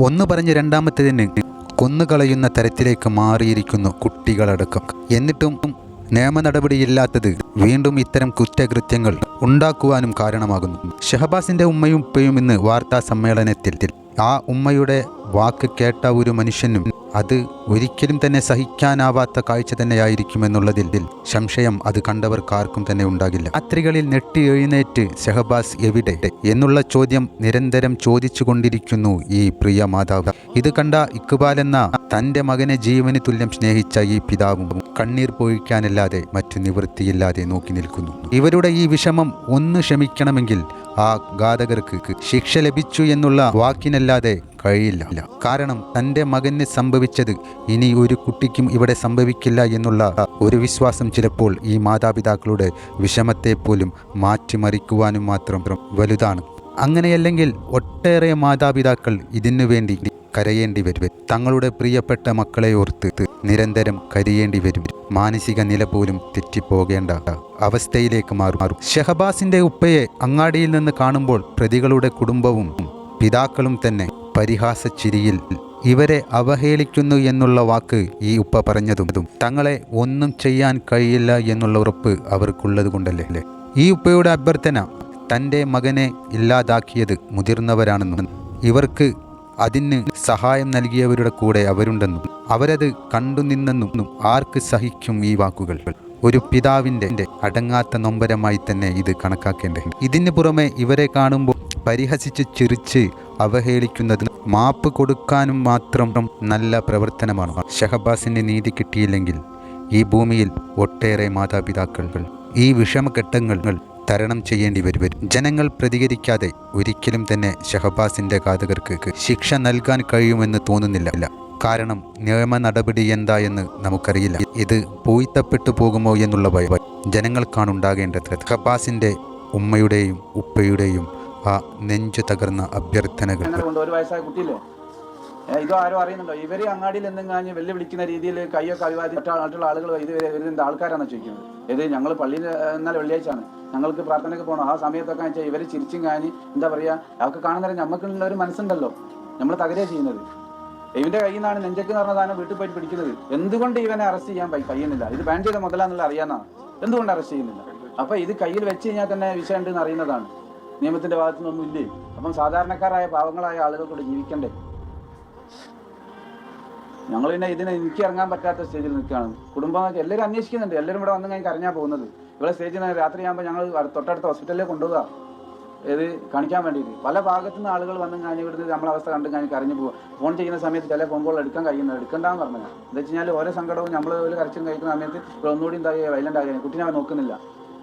ഒന്ന് പറഞ്ഞ് രണ്ടാമത്തേതിന് കൊന്നുകളയുന്ന തരത്തിലേക്ക് മാറിയിരിക്കുന്നു കുട്ടികളടക്കം. എന്നിട്ടും നിയമ നടപടിയില്ലാത്തത് വീണ്ടും ഇത്തരം കുറ്റകൃത്യങ്ങൾ ഉണ്ടാക്കുവാനും കാരണമാകുന്നു. ഷഹബാസിന്റെ ഉമ്മയും ഉപ്പയും ഇന്ന് വാർത്താ സമ്മേളനത്തിൽ ആ ഉമ്മയുടെ വാക്ക് കേട്ട ഒരു മനുഷ്യനും അത് ഒരിക്കലും തന്നെ സഹിക്കാനാവാത്ത കാഴ്ച തന്നെയായിരിക്കുമെന്നുള്ളതിൽ സംശയം അത് കണ്ടവർക്കാർക്കും തന്നെ ഉണ്ടാകില്ല. അത്രികളിൽ നെട്ടി എഴുന്നേറ്റ് ഷെഹബാസ് എവിടെ? എന്നുള്ള ചോദ്യം നിരന്തരം ചോദിച്ചു കൊണ്ടിരിക്കുന്നു ഈ പ്രിയ മാതാവ്. ഇത് കണ്ട ഇക്ബാൽ എന്ന തന്റെ മകനെ ജീവന് തുല്യം സ്നേഹിച്ച ഈ പിതാവും കണ്ണീർ പൊഴിക്കാനല്ലാതെ മറ്റു നിവൃത്തിയില്ലാതെ നോക്കി നിൽക്കുന്നു. ഇവരുടെ ഈ വിഷമം ഒന്ന് ക്ഷമിക്കണമെങ്കിൽ ആ ഘാതകർക്ക് ശിക്ഷ ലഭിച്ചു എന്നുള്ള വാക്കിനല്ലാതെ കഴിയില്ല. കാരണം തന്റെ മകന് സംഭവിച്ചത് ഇനി ഒരു കുട്ടിക്കും ഇവിടെ സംഭവിക്കില്ല എന്നുള്ള ഒരു വിശ്വാസം ചിലപ്പോൾ ഈ മാതാപിതാക്കളുടെ വിഷമത്തെ പോലും മാറ്റിമറിക്കുവാനും മാത്രം വലുതാണ്. അങ്ങനെയല്ലെങ്കിൽ ഒട്ടേറെ മാതാപിതാക്കൾ ഇതിനു വേണ്ടി കരയേണ്ടി വരും. തങ്ങളുടെ പ്രിയപ്പെട്ട മക്കളെ ഓർത്ത് നിരന്തരം കരിയേണ്ടി വരും മാനസിക നില പോലും തെറ്റിപ്പോകേണ്ട അവസ്ഥയിലേക്ക് മാറും. ഷഹബാസിന്റെ ഉപ്പയെ അങ്ങാടിയിൽ നിന്ന് കാണുമ്പോൾ പ്രതികളുടെ കുടുംബവും പിതാക്കളും തന്നെ പരിഹാസ ചിരിയിൽ ഇവരെ അവഹേളിക്കുന്നു എന്നുള്ള വാക്ക് ഈ ഉപ്പ പറഞ്ഞതും തങ്ങളെ ഒന്നും ചെയ്യാൻ കഴിയില്ല എന്നുള്ള ഉറപ്പ് അവർക്കുള്ളത് കൊണ്ടല്ലേ ഈ ഉപ്പയുടെ അഭ്യർത്ഥന തന്റെ മകനെ ഇല്ലാതാക്കിയത് മുതിർന്നവരാണെന്നും ഇവർക്ക് അതിന് സഹായം നൽകിയവരുടെ കൂടെ അവരുണ്ടെന്നും അവരത് കണ്ടുനിന്നെന്നും ആർക്ക് സഹിക്കും ഈ വാക്കുകൾ? ഒരു പിതാവിന്റെ അടങ്ങാത്ത നൊമ്പരമായി തന്നെ ഇത് കണക്കാക്കേണ്ടത് ഇതിന് പുറമെ ഇവരെ കാണുമ്പോൾ പരിഹസിച്ച് ചിരിച്ച് അവഹേളിക്കുന്നതിന് മാപ്പ് കൊടുക്കാനും മാത്രം നല്ല പ്രവർത്തനമാണ്. ഷഹബാസിന്റെ നീതി കിട്ടിയില്ലെങ്കിൽ ഈ ഭൂമിയിൽ ഒട്ടേറെ മാതാപിതാക്കൾ. ഈ വിഷമഘട്ടങ്ങൾ തരണം ചെയ്യേണ്ടി വരും. ജനങ്ങൾ പ്രതികരിക്കാതെ ഒരിക്കലും തന്നെ ഷഹബാസിന്റെ ഘാതകർക്ക് ശിക്ഷ നൽകാൻ കഴിയുമെന്ന് തോന്നുന്നില്ല. കാരണം നിയമ നടപടി എന്താ എന്ന് നമുക്കറിയില്ല. ഇത് പോയിത്തപ്പെട്ടു പോകുമോ എന്നുള്ള ഭയം ജനങ്ങൾക്കാണുണ്ടാകേണ്ടത് ഷഹബാസിന്റെ ഉമ്മയുടെയും ഉപ്പയുടെയും ആ നെഞ്ചു തകർന്ന അഭ്യർത്ഥനകൾ. ഒരു വയസ്സായ ഇതോ ആരോ അറിയുന്നുണ്ടോ? ഇവർ അങ്ങാടിയിൽ എന്തെങ്കിലും വെല്ലുവിളിക്കുന്ന രീതിയിൽ കയ്യൊക്കെ അഭിവാദി മറ്റുള്ള ആളുകൾ ഇത് ഇവരെന്ത് ആൾക്കാരാണെന്ന് ചോദിക്കുന്നത്? ഇത് ഞങ്ങൾ പള്ളിയിൽ എന്നാൽ വെള്ളിയാഴ്ചയാണ്. ഞങ്ങൾക്ക് പ്രാർത്ഥനയ്ക്ക് പോകണം ആ സമയത്തൊക്കെ വെച്ചാൽ ഇവർ ചിരിച്ചും കാഞ്ഞ് എന്താ പറയുക അവർക്ക് കാണുന്നവരെ നമുക്കുള്ള ഒരു മനസ്സുണ്ടല്ലോ. നമ്മൾ തകരുക ചെയ്യുന്നത്. ഇവന്റെ കയ്യിൽ നിന്നാണ് നെഞ്ചക്ക് എന്ന് പറഞ്ഞ സാധനം വീട്ടിൽ പോയിട്ട് പിടിക്കുന്നത്. എന്തുകൊണ്ട് ഇവനെ അറസ്റ്റ് ചെയ്യാൻ കഴിയുന്നില്ല? ഇത് ബാൻ ചെയ്ത മുതലാന്നുള്ള അറിയാന്നാണ്. എന്തുകൊണ്ട് അറസ്റ്റ് ചെയ്യുന്നില്ല? അപ്പൊ ഇത് കയ്യിൽ വെച്ച് കഴിഞ്ഞാൽ തന്നെ വിഷയം ഉണ്ടെന്ന് അറിയുന്നതാണ്. നിയമത്തിന്റെ ഭാഗത്തു നിന്നൊന്നും ഇല്ലേ? അപ്പം സാധാരണക്കാരായ പാവങ്ങളായ ആളുകൾ കൂടെ ജീവിക്കണ്ടേ? ഞങ്ങൾ പിന്നെ ഇതിനെ എനിക്ക് ഇറങ്ങാൻ പറ്റാത്ത സ്റ്റേജിൽ നിൽക്കുകയാണ്. കുടുംബം എല്ലാവരും അന്വേഷിക്കുന്നുണ്ട്. എല്ലാവരും ഇവിടെ വന്നു കഴിഞ്ഞ് അറിഞ്ഞാൽ പോകുന്നത്. ഇവിടെ സ്റ്റേജിൽ രാത്രിയാകുമ്പോൾ ഞങ്ങൾ തൊട്ടടുത്ത ഹോസ്പിറ്റലിൽ കൊണ്ടുപോകാം. ഇത് കാണിക്കാൻ വേണ്ടിയിട്ട്. പല ഭാഗത്തു നിന്ന് ആളുകൾ വന്നു കഴിഞ്ഞാൽ ഇവിടുന്ന് നമ്മളെ അവസ്ഥ കണ്ടു കഴിഞ്ഞാൽ കരഞ്ഞു പോകും ഫോൺ ചെയ്യുന്ന സമയത്ത് ചില ഫോൺ കോൾ എടുക്കാൻ കഴിയുന്നത് എടുക്കണ്ടെന്ന് പറഞ്ഞു എന്താ വെച്ച് കഴിഞ്ഞാൽ ഓരോ സങ്കടവും നമ്മൾ ഒരു കരച്ചും കഴിക്കുന്ന സമയത്ത് ഇവിടെ ഒന്നുകൂടി എന്താ വൈലന്റ് ആകുക കുട്ടിനെ നോക്കുന്നില്ല.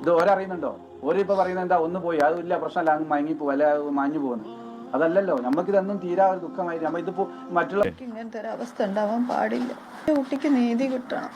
ഇത് ഓരറിയുന്നുണ്ടോ ഓരിപ്പോൾ പറയുന്നത് എന്താ ഒന്ന് പോയി അതില്ല പ്രശ്നമല്ല അങ്ങ് മയങ്ങി പോകും അല്ലെ മാഞ്ഞു പോകുന്നു അതല്ലല്ലോ നമുക്കിതൊന്നും തീരാ ഒരു ദുഃഖമായി നമ്മ ഇതിപ്പോൾ മറ്റുള്ള ഇങ്ങനത്തെ ഒരു അവസ്ഥ ഉണ്ടാവാൻ പാടില്ല. കുട്ടിക്ക് നീതി കിട്ടണം.